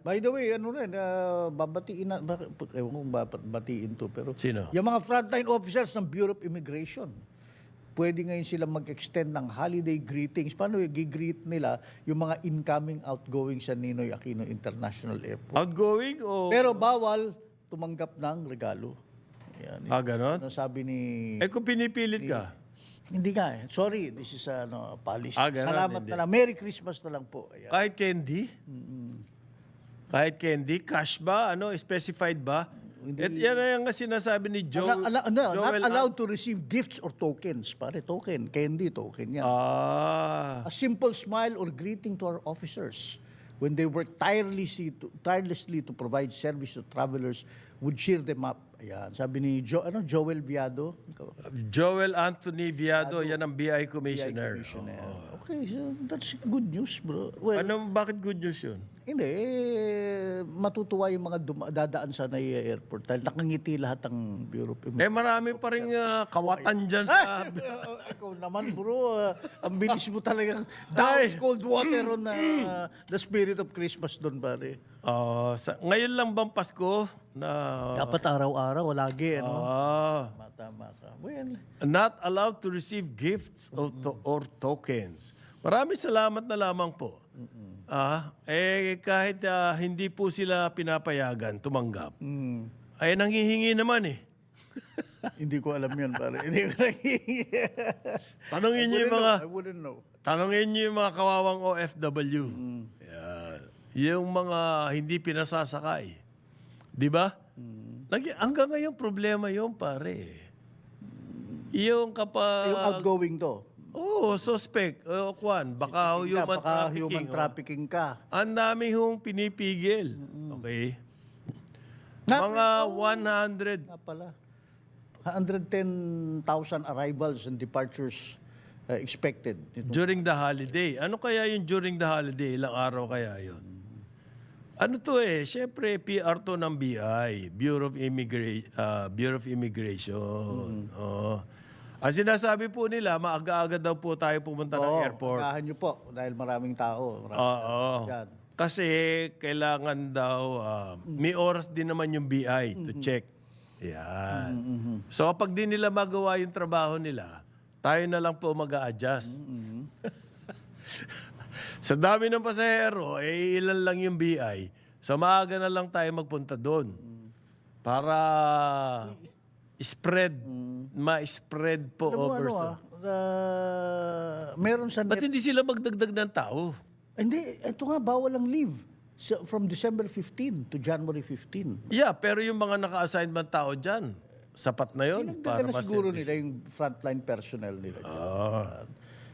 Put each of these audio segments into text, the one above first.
By the way, ano rin, ah, babatiin na, bak- ewan ko batiin to, pero Sino? yung mga frontline officers ng Bureau of Immigration, pwede ngayon sila mag-extend ng holiday greetings. Paano yung greet nila yung mga incoming, outgoing sa Ninoy Aquino International Airport? Outgoing o... Pero bawal tumanggap ng regalo. Yan. ah, ganon? Ano sabi ni... Eh kung pinipilit ka, Hindi nga eh. Sorry, this is ano, policy. Ah, ganun, Salamat hindi. na lang. Merry Christmas na lang po. Ayan. kahit candy? Kahit candy? Cash ba? Ano? Specified ba? At yan na yung sinasabi ni Joe, Ala- ala- ano, not Joel allowed to receive gifts or tokens. Pare, token. Candy token yan. Ah. A simple smile or greeting to our officers when they work tirelessly to, tirelessly to provide service to travelers would cheer them up. Ayan. Sabi ni jo, ano, Joel Viado. Joel Anthony Viado, yan ang BI Commissioner. Commissioner. Okay, so that's good news, bro. Well, Ano, bakit good news yun? Hindi, eh, matutuwa yung mga duma- dadaan sa NAIA airport dahil nakangiti lahat ng Bureau of Immigration. Eh marami pa rin ah, kawatan dyan sa... Ikaw naman bro, ah, ang bilis mo talagang douse cold water on ah, the spirit of Christmas doon pare. Ah, sa, ngayon lang bang Pasko na... Dapat araw-araw, lagi, ano? Ah, Tama ka. Well, not allowed to receive gifts or, to- or tokens. Maraming salamat na lamang po. Ah, eh kahit ah, hindi po sila pinapayagan tumanggap. mm, Ay nanghihingi naman eh. hindi ko alam yun pare. Hindi ko Tanungin niyo yung mga I wouldn't know. tanungin niyo yung mga kawawang OFW. Mm. Yan. Yung mga hindi pinasasakay. 'Di ba? Mm. Lagi hanggang ngayon problema 'yon, pare. Yung kapag Yung outgoing to. Oo, suspect. O, kwan, baka Ka, human baka trafficking. human oh. trafficking ka. Ang dami hong pinipigil. Okay? Na- Mga 100. Nga pala. 110,000 arrivals and departures uh, expected. Ito. During the holiday. Ano kaya yung during the holiday? Ilang araw kaya yon? Ano to eh? Siyempre, PR to ng BI. Bureau of, Immigra- ah, Bureau of Immigration. Oo. Ang sinasabi po nila, maaga-aga daw po tayo pumunta ng Oo, airport. agahan nyo po dahil maraming tao. Maraming Oo. Yan. Kasi kailangan daw, ah, may oras din naman yung BI to check. Yan. So kapag di nila magawa yung trabaho nila, tayo na lang po mag adjust Sa dami ng pasahero, eh ilan lang yung BI. So maaga na lang tayo magpunta doon. Para spread, ma-spread po Alam mo over ano sa... ah, uh, meron sa Ba't net, hindi sila magdagdag ng tao? hindi, ito nga, bawal ang leave. So, from December 15 to January 15. Yeah, pero yung mga naka-assign bang tao dyan, sapat na yun. Dinagdagan na mas- siguro nila yung frontline personnel nila. dyan. Ah.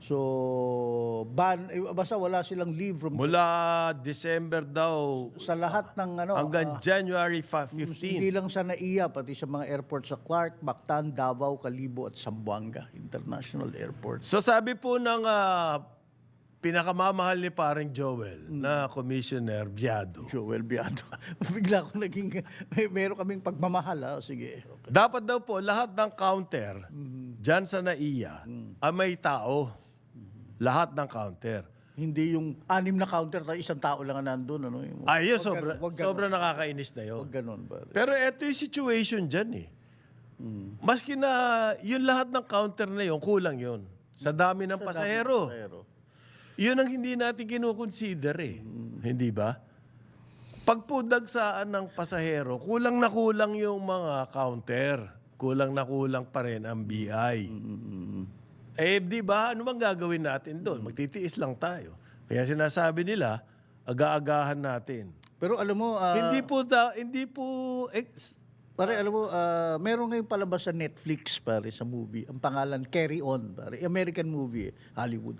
So, ban, eh, basta wala silang leave from Mula December daw sa lahat ng ano, hanggang January fa- Hindi 15. lang sa NAIA, pati sa mga airport sa Clark, Mactan, Davao, Calibo at Zamboanga International Airport. So sabi po ng ah, pinakamamahal ni paring Joel na commissioner Biado, Joel Biado. Bigla ko naging, may, meron kaming pagmamahal. Ha? Sige. Okay. dapat daw po lahat ng counter dyan sa NAIA ay may tao. Lahat ng counter. Hindi yung anim na counter, tayo isang tao lang ang nandun. Ano? Yung, Ayun, Wag sobra, ganun, wag ganun. sobra nakakainis na yun. Huwag ganun. Pare. Pero eto yung situation dyan eh. Maski na yung lahat ng counter na yun, kulang yun. Sa dami ng pasahero. Pero, Yun ang hindi natin kinukonsider eh. Hindi ba? Pag po dagsaan ng pasahero, kulang na kulang yung mga counter. Kulang na kulang pa rin ang BI. Eh, di ba? Ano bang gagawin natin doon? Magtitiis lang tayo. Kaya sinasabi nila, aga-agahan natin. pero alam mo, ah, hindi po da, hindi po ex- pare, alam mo, ah, meron ngayong palabas sa Netflix, pare, sa movie. Ang pangalan, Carry On, pare. American movie, eh, Hollywood.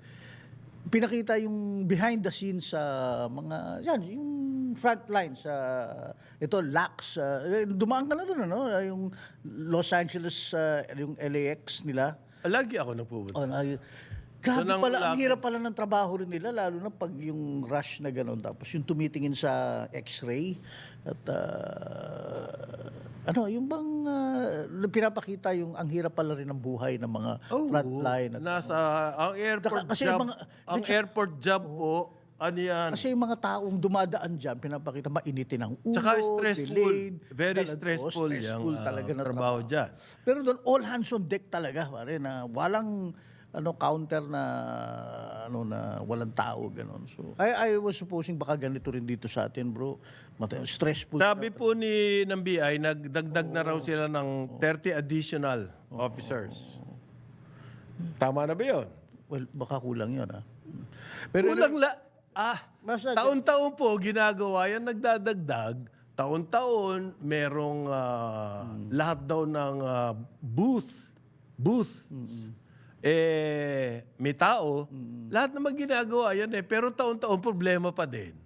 Pinakita yung behind the scenes sa mga, yan, yung frontline sa, ito, LAX. ah, eh, dumaan ka na doon, ano? Ah, Yung Los Angeles, ah, yung LAX nila. Lagi ako nagpupunta. Oh, na, grabe ang pala, ang hirap pala ng trabaho rin nila, lalo na pag yung rush na gano'n. Tapos yung tumitingin sa x-ray. At ah, ano, yung bang ah, pinapakita yung ang hirap pala rin ng buhay ng mga frontline. At, Nasa ang airport Kasi job, mga- ang airport job po Ano yan? Kasi yung mga taong dumadaan dyan, pinapakita mainitin ang ulo, Tsaka stressful. delayed. Very Talaga, stressful, oh, yung ah, talaga na trabaho dyan. Pero doon, all hands on deck talaga, pare, na walang ano counter na ano na walang tao ganon. So I I was supposing baka ganito rin dito sa atin, bro. Mata- stressful. Sabi po ni ng BI, nagdagdag na raw sila ng 30 additional officers. Tama na ba yun? well, baka kulang 'yon, ah. Pero Kulang la... Ah, Basta- taon-taon po ginagawa yan, nagdadagdag. Taon-taon, merong ah, lahat daw ng ah, booth. Booth. Eh, may tao. Lahat naman ginagawa yan eh. Pero taon-taon, problema pa din.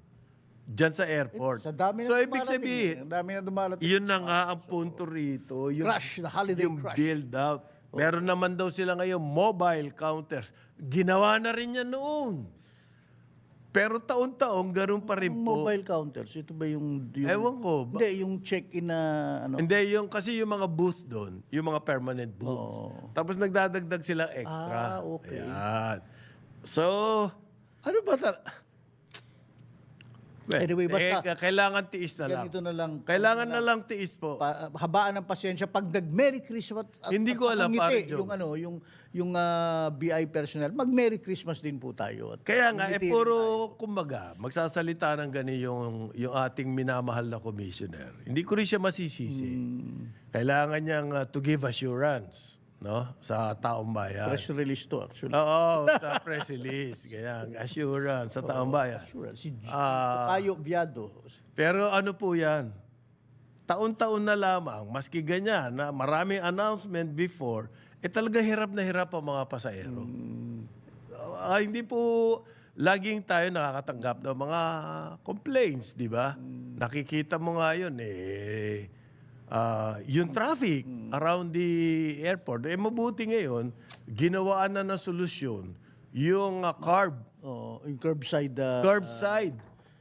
Diyan sa airport. sa dami na so, ibig dumarating, sabihin, eh. Ang dami na dumarating. yun na nga ang punto rito. Yung, Crush, the holiday yung crush. build out. Meron naman daw sila ngayon mobile counters. Ginawa na rin yan noon. Pero taon-taon, ganun pa rin Yung po. mobile counters, ito ba yung, yung Ewan ko. Ba- Hindi, yung check-in na ano. Hindi, yung, kasi yung mga booth doon, yung mga permanent booths. Tapos nagdadagdag silang extra. Ah, okay. Ayan. So, ano ba tal- Well, Anyway, basta- eh, kailangan tiis na lang. Ganito na lang. Kailangan na lang tiis po. Pa, habaan ng pasensya pag nag Merry Christmas at- Hindi at ko alam, Joe. yung ano yung yung ah, BI personnel mag Merry Christmas din po tayo At Kaya nga, eh, ngiti puro, kumbaga, magsasalita ng gani yung, yung ating minamahal na commissioner. Hindi ko rin siya masisisi. Hmm. Kailangan niyang uh, to give assurance no sa taong bayan. press release to actually Oo, sa press release. Kaya, assurance sa taong bayan. Sure, si G- Ah. Tokayo Viado Pero ano po yan? Taon-taon na lamang, maski ganyan, na maraming announcement before, eh talaga hirap na hirap ang mga pasahero. Ah, hindi po laging tayo nakakatanggap ng mga complaints, di ba? Nakikita mo nga yun, eh, ah, yung traffic around the airport. Eh, mabuti ngayon, ginawaan na ng solusyon yung ah, carb oh, yung curbside ah, Curbside.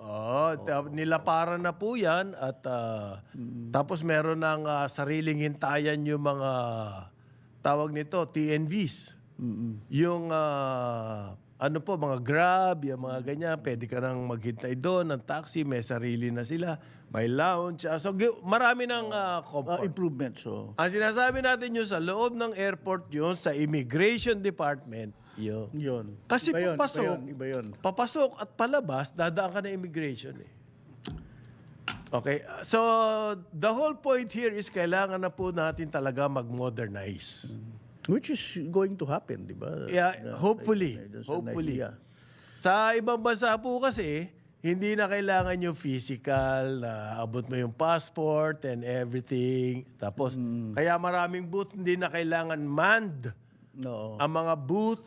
Oh, tap- nilaparan na po 'yan at ah, tapos meron ng ah, sariling hintayan yung mga tawag nito TNVs. Yung ah, ano po mga Grab, yung mga ganyan, pwede ka nang maghintay doon ng taxi, may sarili na sila, may lounge. Ah, so gi- marami ng ah, ah, comfort. improvement so Ang sinasabi natin yun sa loob ng airport yun, sa immigration department, yun. yun Kasi iba yun, papasok, iba yun, iba yun. papasok at palabas, dadaan ka na immigration eh. Okay, so the whole point here is kailangan na po natin talaga mag-modernize. Which is going to happen di ba Yeah, hopefully, hopefully. Sa ibang bansa po kasi, hindi na kailangan yung physical, na abot mo yung passport and everything. Tapos, kaya maraming booth, hindi na kailangan manned. no ang mga booth,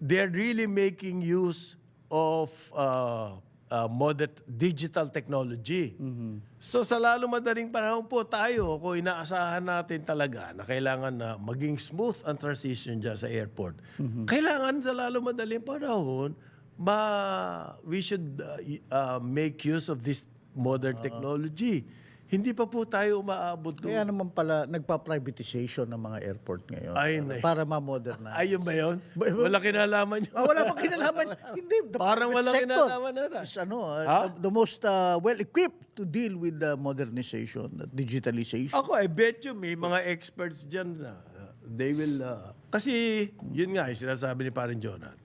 they're really making use of uh, uh, modern digital technology. So sa lalo madaling panahon po tayo, kung inaasahan natin talaga na kailangan na maging smooth ang transition dyan sa airport, kailangan sa lalo madaling panahon, ma, we should uh, uh, make use of this modern technology. Hindi pa po tayo umaabot doon. Kaya naman pala nagpa-privatization ng mga airport ngayon Ay, para, nay. para ma-modernize. Ayun ba yun? Wala kinalaman yun. Ah, wala pa kinalaman. Hindi. The Parang walang sector kinalaman nata. Is ano, uh, Ha? the, the most uh, well-equipped to deal with the modernization, the digitalization. Ako, I bet you may mga experts dyan na uh, they will... uh, kasi, yun nga, yung sinasabi ni Parin Jonat.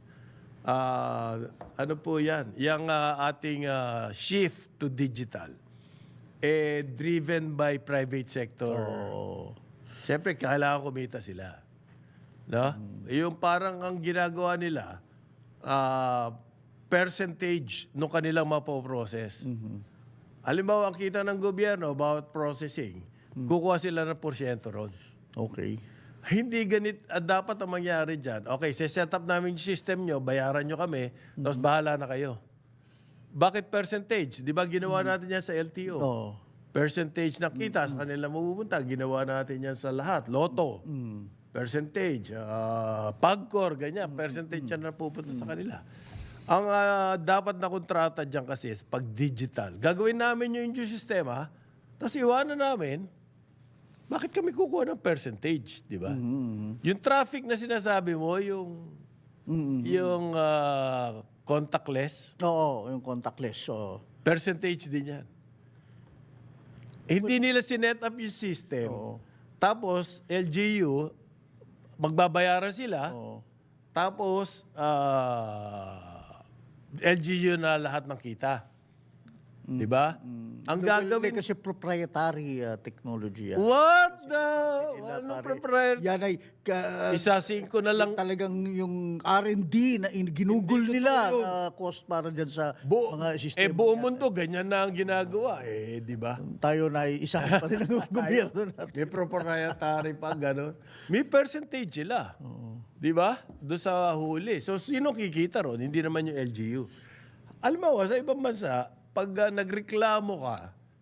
Ah, ano po yan? Yung ah, ating ah, shift to digital, eh, driven by private sector. Siyempre, kailangan kumita sila. No? Yung parang ang ginagawa nila, ah, percentage nung kanilang mapoprocess. Halimbawa, ang kita ng gobyerno about processing, kukuha sila ng porsyento ron. Okay. Hindi ganit, ah, dapat ang mangyari dyan. Okay, set up namin yung system nyo, bayaran nyo kami, tapos bahala na kayo. Bakit percentage? Di ba ginawa natin yan sa LTO? Oo. Percentage na kita sa kanila mapupunta, ginawa natin yan sa lahat. Loto, percentage. ah, pagkor, ganyan, percentage yan na pupunta sa kanila. Ang ah, dapat na kontrata dyan kasi is pag digital. Gagawin namin yung yung sistema, tapos iwanan namin, bakit kami kukuha ng percentage, di ba? Yung traffic na sinasabi mo, yung yung ah, contactless, Oo, yung contactless. Oo. percentage din yan. Hindi nila sinet up yung system. Oo. Tapos, LGU, magbabayaran sila. Oo. Tapos, ah, LGU na lahat ng kita. Di ba? Ang gagawin... Kasi proprietary uh, technology yan. What the... Ano Pare, prepare? Yan ay ka, Isasing ko na lang talagang yung R&D na in, ginugol nila na cost para dyan sa Bu- mga eh, sistema. buong mundo, ganyan na ang ginagawa. Eh, di ba? Tayo na isa pa rin ang gobyerno natin. May proprietary pa, gano'n. May percentage sila. Di ba? Doon sa huli. So, sino kikita ron? Hindi naman yung LGU. Alam mo, sa ibang bansa, pag ah, nagreklamo ka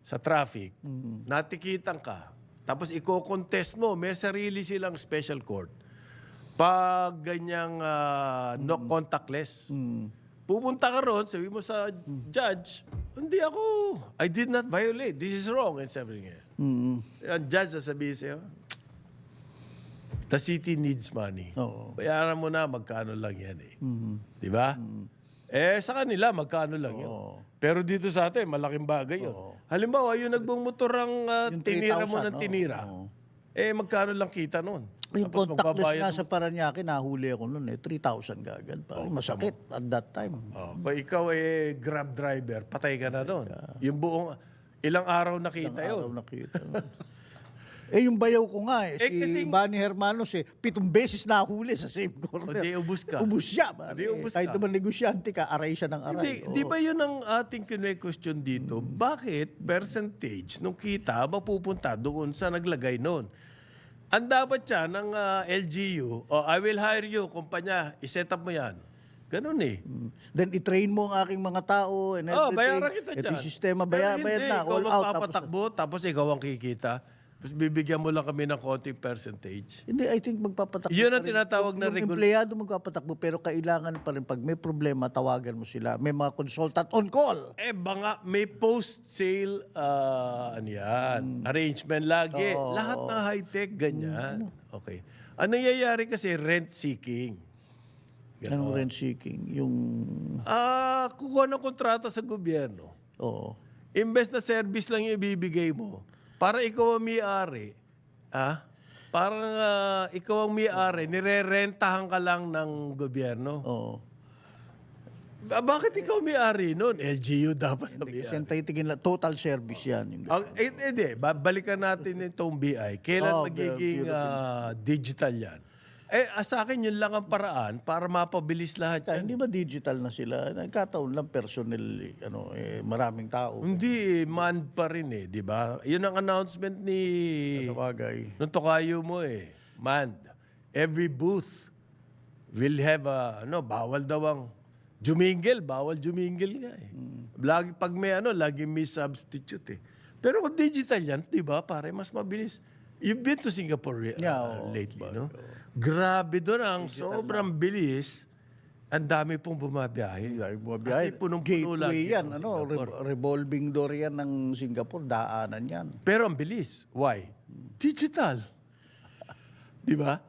sa traffic, natikitan ka, tapos i-contest mo, may sarili silang special court. Pag ganyang ah, no contactless, pupunta ka ron, sabi mo sa judge, hindi ako, I did not violate, this is wrong, and sabi niya. Mm. Ang judge sasabihin sa'yo, the city needs money. Oo. Bayaran mo na, magkano lang yan eh. Mhm. Di ba? Eh, sa kanila, magkano lang yun. Oo. Pero dito sa atin, malaking bagay yun. Oo. Halimbawa, yung nagbumumotor ang ah, Yung tinira mo 3,000, ng oo. tinira, Oo. eh, magkano lang kita nun? Yung Tapos contactless magbabayad nga sa Paranaque, nahuli ako noon eh. 3,000 kagad. Parang masakit at that time. Oh, kung ikaw eh grab driver, patay ka na doon. Yung buong, ilang araw nakita Araw yun. nakita. eh, yung bayaw ko nga eh, Eh, si kasi- Manny Hermanos eh, pitong beses nahuli sa same corner. O, di, ubus ka. Ubus siya. pare. Di, ubus Kahit ka. naman negosyante ka, aray siya ng aray. Hindi, di ba yun ang ating kine-question dito? Bakit percentage nung kita mapupunta doon sa naglagay noon? Ang dapat siya ng ah, LGU, o I will hire you, kumpanya, iset up mo yan. Ganun eh. Mm. Then i-train mo ang aking mga tao and Oh, everything. bayaran kita Ito dyan. yung sistema, Pero bayad, hindi, bayad na, ikaw all out. Tapos, magpapatakbo, tapos ikaw ang kikita. Tapos bibigyan mo lang kami ng konting percentage. hindi, I think magpapatakbo. Yun pa ang rin. tinatawag na Yung regul- empleyado magpapatakbo, pero kailangan pa rin, pag may problema, tawagan mo sila. May mga consultant on call. Eh, banga, may post-sale, ah, ano yan, arrangement lagi. Lahat ng high-tech, ganyan. Okay. Ang nangyayari kasi rent-seeking. Anong rent seeking? Yung, Ah, kukuha ng kontrata sa gobyerno. oo. Imbes na service lang yung ibibigay mo, para ikaw ang may-ari, ah, parang ah, ikaw ang may-ari, nire-rentahan ka lang ng gobyerno. Oo. Ah, bakit ikaw may-ari nun? LGU dapat na Kasi may-ari. lang, total service yan. Yung, Ang, eh, hindi, ba- balikan natin itong BI. Kailan Oh, magiging ah, digital yan? Eh, ah, sa akin, yun lang ang paraan para mapabilis lahat Kaya yan. hindi ba digital na sila? Nagkataon lang personnel, eh, ano, eh, maraming tao. Hindi, eh, man pa rin eh, di ba? Yun ang announcement ni... Sa bagay. Nung tokayo mo eh, man, every booth will have a, ano, bawal daw ang jumingil, bawal jumingil nga eh. Lagi, pag may ano, lagi may substitute eh. Pero kung digital yan, di ba, pare, mas mabilis. You've been to Singapore uh, Yeah, oo. lately, no? Grabe doon ang sobrang bilis. Ang dami pong bumabiyahe. Ay, mga Kasi punong-puno Gateway yan, ano, Singapore. re- revolving door yan ng Singapore, daanan yan. Pero ang bilis. Why? Digital. Di ba?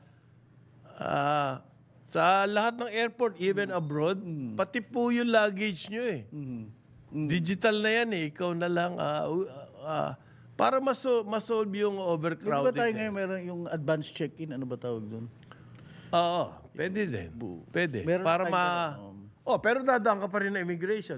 Ah, sa lahat ng airport, even abroad, pati po yung luggage nyo eh. Digital na yan eh. Ikaw na lang. ah, u- ah, para maso, masolve yung Di ba overcrowding. tayo eh. ngayon meron yung advanced check-in, ano ba tawag doon? Oo, pwede din. Pwede. Meron para tayong ma... ganun, Oh, pero dadaan ka pa rin na immigration.